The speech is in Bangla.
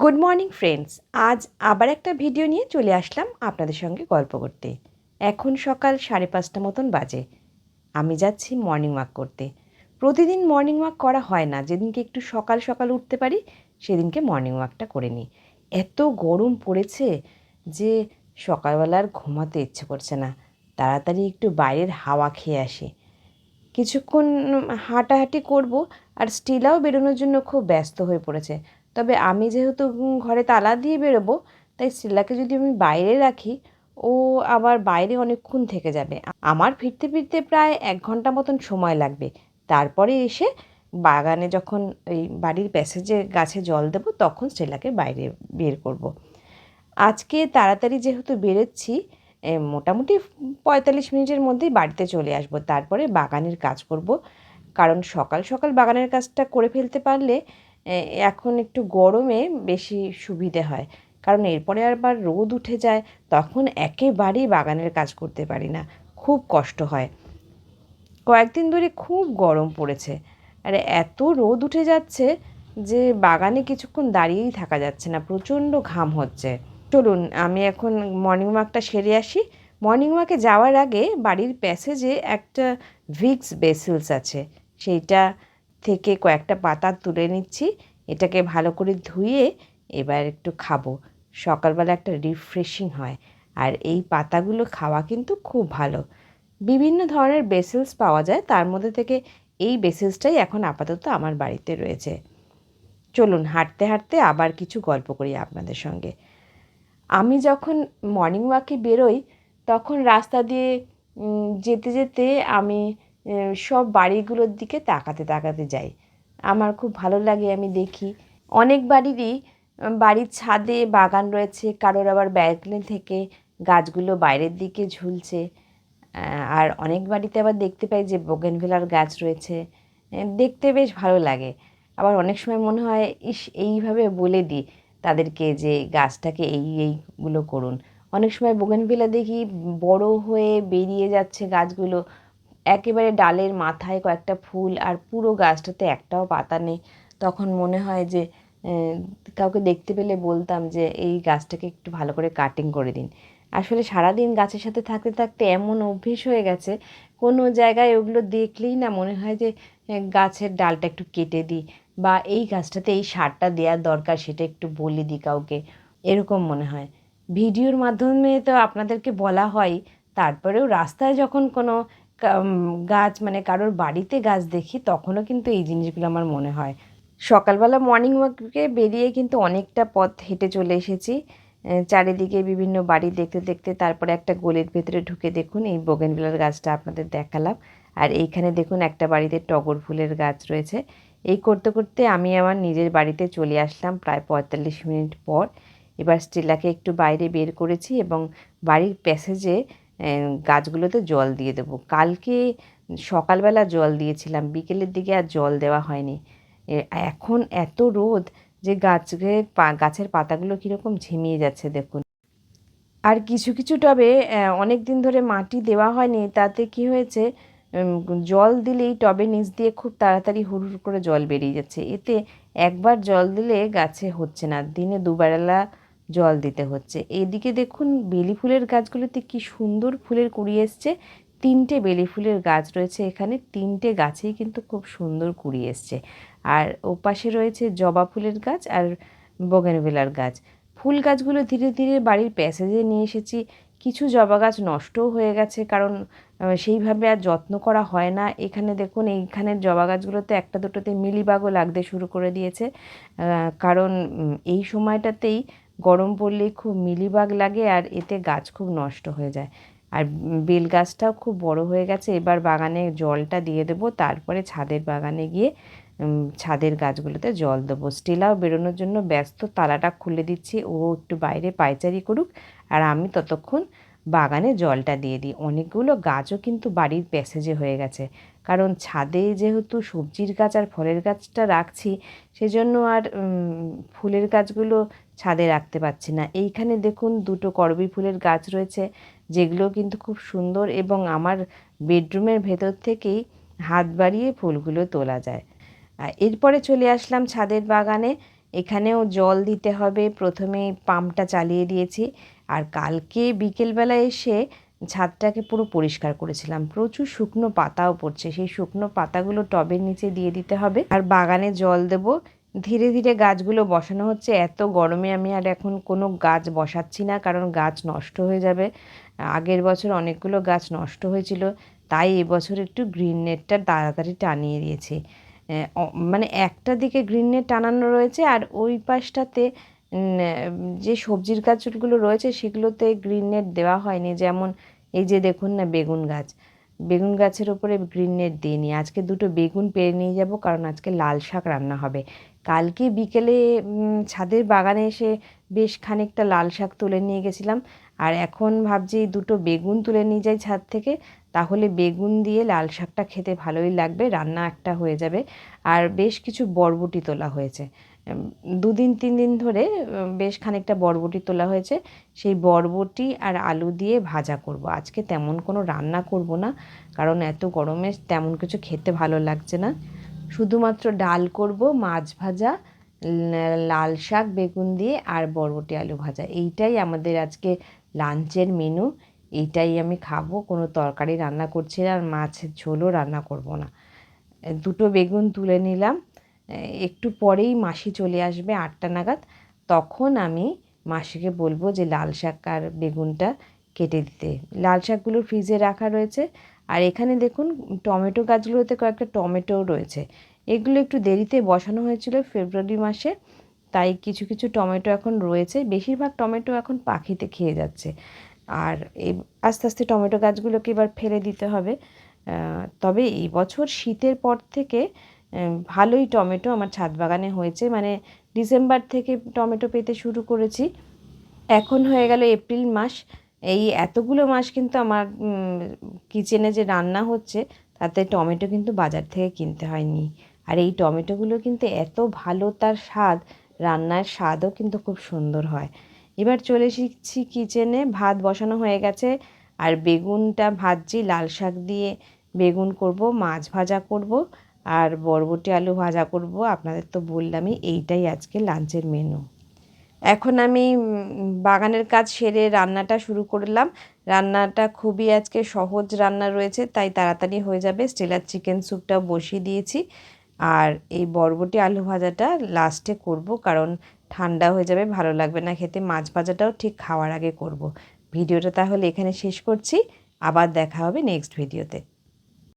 গুড মর্নিং ফ্রেন্ডস আজ আবার একটা ভিডিও নিয়ে চলে আসলাম আপনাদের সঙ্গে গল্প করতে। এখন সকাল সাড়ে পাঁচটা মতন বাজে। আমি যাচ্ছি মর্নিং ওয়াক করতে। প্রতিদিন মর্নিং ওয়াক করা হয় না। যেদিনকে একটু সকাল সকাল উঠতে পারি, সেদিনকে মর্নিং ওয়াকটা করে নিই। এত গরম পড়েছে যে সকালবেলা আর ঘুমাতে ইচ্ছে করছে না। তাড়াতাড়ি একটু বাইরের হাওয়া খেয়ে আসি। কিছুক্ষণ হাঁটাহাঁটি করব আর স্টিলাও বেরোনোর জন্য খুব ব্যস্ত হয়ে পড়েছে। তবে আমি যেহেতু ঘরে তালা দিয়ে বেরোবো, তাই স্টিলাকে যদি আমি বাইরে রাখি, ও আবার বাইরে অনেকক্ষণ থেকে যাবে। আমার ফিরতে ফিরতে প্রায় এক ঘণ্টা মতন সময় লাগবে। তারপরে এসে বাগানে যখন ওই বাড়ির প্যাসেজে গাছে জল দেবো, তখন স্টেলাকে বাইরে বের করব। আজকে তাড়াতাড়ি যেহেতু বেরোচ্ছি মোটামুটি পঁয়তাল্লিশ মিনিটের মধ্যেই বাড়িতে চলে আসব। তারপরে বাগানের কাজ করব। কারণ সকাল সকাল বাগানের কাজটা করে ফেলতে পারলে এখন একটু গরমে বেশি সুবিধে হয়। কারণ এরপরে আবার রোদ উঠে যায়, তখন একেবারেই বাগানের কাজ করতে পারি না। খুব কষ্ট হয়। কয়েকদিন ধরে খুব গরম পড়েছে। আর, এত রোদ উঠে যাচ্ছে যে বাগানে কিছুক্ষণ দাঁড়িয়েই থাকা যাচ্ছে না, প্রচণ্ড ঘাম হচ্ছে। চলুন, আমি এখন মর্নিং ওয়াকটা সেরে আসি। মর্নিং ওয়াকে যাওয়ার আগে বাড়ির প্যাসেজে একটা ভিক্স বেসিলস আছে। সেইটা থেকে কয়েকটা পাতা তুলে নিচ্ছি। এটাকে ভালো করে ধুয়ে এবার একটু খাব। সকালবেলা একটা রিফ্রেশিং হয়। আর এই পাতাগুলো খাওয়া কিন্তু খুব ভালো। বিভিন্ন ধরনের বেসেলস পাওয়া যায়। তার মধ্যে থেকে এই বেসেলসটাই এখন আপাতত আমার বাড়িতে রয়েছে। চলুন, হাঁটতে হাঁটতে আবার কিছু গল্প করি আপনাদের সঙ্গে। আমি যখন মর্নিং ওয়াকে বেরোই, তখন রাস্তা দিয়ে যেতে যেতে আমি সব বাড়িগুলোর দিকে তাকাতে তাকাতে যাই। আমার খুব ভালো লাগে, আমি দেখি। অনেক বাড়িরই বাড়ির ছাদে বাগান রয়েছে, কারোর আবার ব্যালকনি থেকে গাছগুলো বাইরের দিকে ঝুলছে। আর অনেক বাড়িতে আবার দেখতে পাই যে বোগেনভেলার গাছ রয়েছে। দেখতে বেশ ভালো লাগে। আবার অনেক সময় মনে হয়, ইস, এইভাবে বলে দিই তাদেরকে যে গাছটাকে এই, এইগুলো করুন। অনেক সময় বোগেনভিলা দেখি বড় হয়ে বেরিয়ে যাচ্ছে গাছগুলো একেবারে ডালের মাথায় কয়েকটা ফুল আর পুরো গাছটাতে একটাও পাতা নেই। তখন মনে হয় যে কাউকে দেখতে পেলে বলতাম যে, এই গাছটাকে একটু ভালো করে কাটিং করে দিন। আসলে সারাদিন গাছের সাথে থাকতে থাকতে এমন অভ্যেস হয়ে গেছে, কোনো জায়গায় ওগুলো দেখলেই না মনে হয় যে গাছের ডালটা একটু কেটে দিই বা এই গাছটাতে এই সারটা দেওয়ার দরকার সেটা একটু বলে দিই কাউকে। এরকম মনে হয়। ভিডিওর মাধ্যমে তো আপনাদেরকে বলা হয়, তারপরেও রাস্তায় যখন কোনো গাছ মানে কারোর বাড়িতে গাছ দেখি, তখনও কিন্তু এই জিনিসগুলো আমার মনে হয়। সকালবেলা মর্নিং ওয়াকে বেরিয়ে কিন্তু অনেকটা পথ হেঁটে চলে এসেছি। চারিদিকে বিভিন্ন বাড়ি দেখতে দেখতে তারপরে একটা গলির ভেতরে ঢুকে দেখুন এই বোগেনভিলার গাছটা আপনাদের দেখালাম। আর এইখানে দেখুন একটা বাড়িতে টগর ফুলের গাছ রয়েছে। এই করতে করতে আমি আমার নিজের বাড়িতে চলে আসলাম প্রায় পঁয়তাল্লিশ মিনিট পর। এবার স্টিলাকে একটু বাইরে বের করেছি এবং বাড়ির প্যাসেজে গাছগুলোতে জল দিয়ে দেবো। কালকে সকালবেলা জল দিয়েছিলাম, বিকেলের দিকে আর জল দেওয়া হয়নি। এখন এত রোদ যে গাছকে গাছের পাতাগুলো কীরকম ঝিমিয়ে যাচ্ছে দেখুন। আর কিছু কিছু টবে অনেক দিন ধরে মাটি দেওয়া হয়নি, তাতে কি হয়েছে জল দিলেই টবে নিচ দিয়ে খুব তাড়াতাড়ি হুড় করে জল বেরিয়ে যাচ্ছে। এতে একবার জল দিলে গাছে হচ্ছে না। দিনে দুবেলা জল দিতে হচ্ছে। এদিকে দেখুন, বেলি ফুলের গাছগুলোতে কি সুন্দর ফুলের কুড়ি এসছে। তিনটে বেলি ফুলের গাছ রয়েছে এখানে। তিনটে গাছেই কিন্তু খুব সুন্দর কুড়ি এসছে। আর ওপাশে রয়েছে জবা ফুলের গাছ আর বগেনভেলার গাছ। ফুল গাছগুলো ধীরে ধীরে বাড়ির প্যাসেজে নিয়ে এসেছি। কিছু জবা গাছ নষ্টও হয়ে গেছে, কারণ সেইভাবে আর যত্ন করা হয় না। এখানে দেখুন, এইখানের জবা গাছগুলোতে একটা দুটোতে মিলিবাগও লাগতে শুরু করে দিয়েছে। কারণ এই সময়টাতেই গরম পড়লে খুব মিলিবাগ লাগে আর এতে গাছ খুব নষ্ট হয়ে যায়। আর বেল গাছটাও খুব বড় হয়ে গেছে, এবার বাগানে জলটা দিয়ে দেবো, তারপরে ছাদের বাগানে গিয়ে ছাদের গাছগুলোতে জল দেবো। স্টিলাও বেরোনোর জন্য ব্যস্ত, তালাটা খুলে দিচ্ছি, ও একটু বাইরে পায়চারি করুক, আর আমি ততক্ষণ বাগানে জলটা দিয়ে দিই। অনেকগুলো গাছও কিন্তু বাড়ির প্যাসেজে হয়ে গেছে। কারণ ছাদে যেহেতু সবজির গাছ আর ফলের গাছটা রাখছি, সেজন্য আর ফুলের গাছগুলো ছাদে রাখতে পারছি না। এইখানে দেখুন দুটো করবি ফুলের গাছ রয়েছে, যেগুলো কিন্তু খুব সুন্দর এবং আমার বেডরুমের ভেতর থেকেই হাত বাড়িয়ে ফুলগুলো তোলা যায়। এরপরে চলে আসলাম ছাদের বাগানে। এখানেও জল দিতে হবে। প্রথমে পাম্পটা চালিয়ে দিয়েছি। আর কালকে বিকেলবেলা এসে ছাদটাকে পুরো পরিষ্কার করেছিলাম। প্রচুর শুকনো পাতাও পড়ছে। সেই শুকনো পাতাগুলো টবের নিচে দিয়ে দিতে হবে। আর বাগানে জল দেব। ধীরে ধীরে গাছগুলো বসানো হচ্ছে। এত গরমে আমি আর এখন কোনো গাছ বসাচ্ছি না, কারণ গাছ নষ্ট হয়ে যাবে। আগের বছর অনেকগুলো গাছ নষ্ট হয়েছিল। তাই এবছর একটু গ্রিন নেটটা তাড়াতাড়ি টানিয়ে দিয়েছি। মানে একটা দিকে গ্রিন নেট টানানো রয়েছে আর ওই পাশটাতে যে সবজির গাছগুলো রয়েছে সেগুলোতে গ্রিন নেট দেওয়া হয়নি। যেমন এই যে দেখুন না, বেগুন গাছ। বেগুন গাছের ওপরে গ্রিন নেট দিইনি। আজকে দুটো বেগুন পেরে নিয়ে যাব, কারণ আজকে লাল শাক রান্না হবে। কালকে বিকেলে ছাদের বাগানে এসে বেশ খানিকটা লাল শাক তুলে নিয়ে গেছিলাম। আর এখন ভাবছি দুটো বেগুন তুলে নিয়ে যাই ছাদ থেকে। তাহলে বেগুন দিয়ে লাল শাকটা খেতে ভালোই লাগবে, রান্না একটা হয়ে যাবে। আর বেশ কিছু বরবটি তোলা হয়েছে। দুদিন তিন দিন ধরে বেশ খানিকটা বরবটি তোলা হয়েছে। সেই বরবটি আর আলু দিয়ে ভাজা করব। আজকে তেমন কোনো রান্না করব না, কারণ এত গরমে তেমন কিছু খেতে ভালো লাগছে না। শুধুমাত্র ডাল করব, মাছ ভাজা লাল শাক, বেগুন দিয়ে আর বরবটি আলু ভাজা। এইটাই আমাদের আজকে লাঞ্চের মেনু। এইটাই আমি খাব, কোনো তরকারি রান্না করছি না আর মাছের ঝোলও রান্না করব না। দুটো বেগুন তুলে নিলাম। একটু পরেই মাসি চলে আসবে আটটা নাগাদ। তখন আমি মাসিকে বলব যে, লাল শাক আর বেগুনটা কেটে দিতে। লাল শাকগুলো ফ্রিজে রাখা রয়েছে। আর এখানে দেখুন, টমেটো গাছগুলোতে কয়েকটা টমেটোও রয়েছে। এগুলো একটু দেরিতে বসানো হয়েছিল ফেব্রুয়ারি মাসে, তাই কিছু কিছু টমেটো এখন রয়েছে। বেশিরভাগ টমেটো এখন পাখিতে খেয়ে যাচ্ছে। আর এই আস্তে আস্তে টমেটো গাছগুলোকে এবার ফেলে দিতে হবে। তবে এই বছর শীতের পর থেকে ভালোই টমেটো আমার ছাদ বাগানে হয়েছে। মানে ডিসেম্বর থেকে টমেটো পেতে শুরু করেছি। এখন হয়ে গেল এপ্রিল মাস। এই এতগুলো মাস কিন্তু আমার কিচেনে যে রান্না হচ্ছে, তাতে টমেটো কিন্তু বাজার থেকে কিনতে হয়নি। আর এই টমেটোগুলো কিন্তু এত ভালো তার স্বাদ, রান্নার স্বাদও কিন্তু খুব সুন্দর হয়। এবার চলে এসেছি কিচেনে। ভাত বসানো হয়ে গেছে। আর বেগুনটা ভাজছি, লাল শাক দিয়ে বেগুন করব, মাছ ভাজা করব। আর বরবটি আলু ভাজা করব। আপনাদের তো বললামই এইটাই আজকে লাঞ্চের মেনু এখন আমি বাগানের কাজ সেরে রান্নাটা শুরু করলাম। রান্নাটা খুবই আজকে সহজ রান্না রয়েছে, তাই তাড়াতাড়ি হয়ে যাবে। স্টেলার চিকেন স্যুপটাও বসিয়ে দিয়েছি। আর এই বরবটি আলু ভাজাটা লাস্টে করব, কারণ ঠান্ডা হয়ে যাবে, ভালো লাগবে না খেতে। মাছ ভাজাটাও ঠিক খাওয়ার আগে করব। ভিডিওটা তাহলে এখানে শেষ করছি। আবার দেখা হবে নেক্সট ভিডিওতে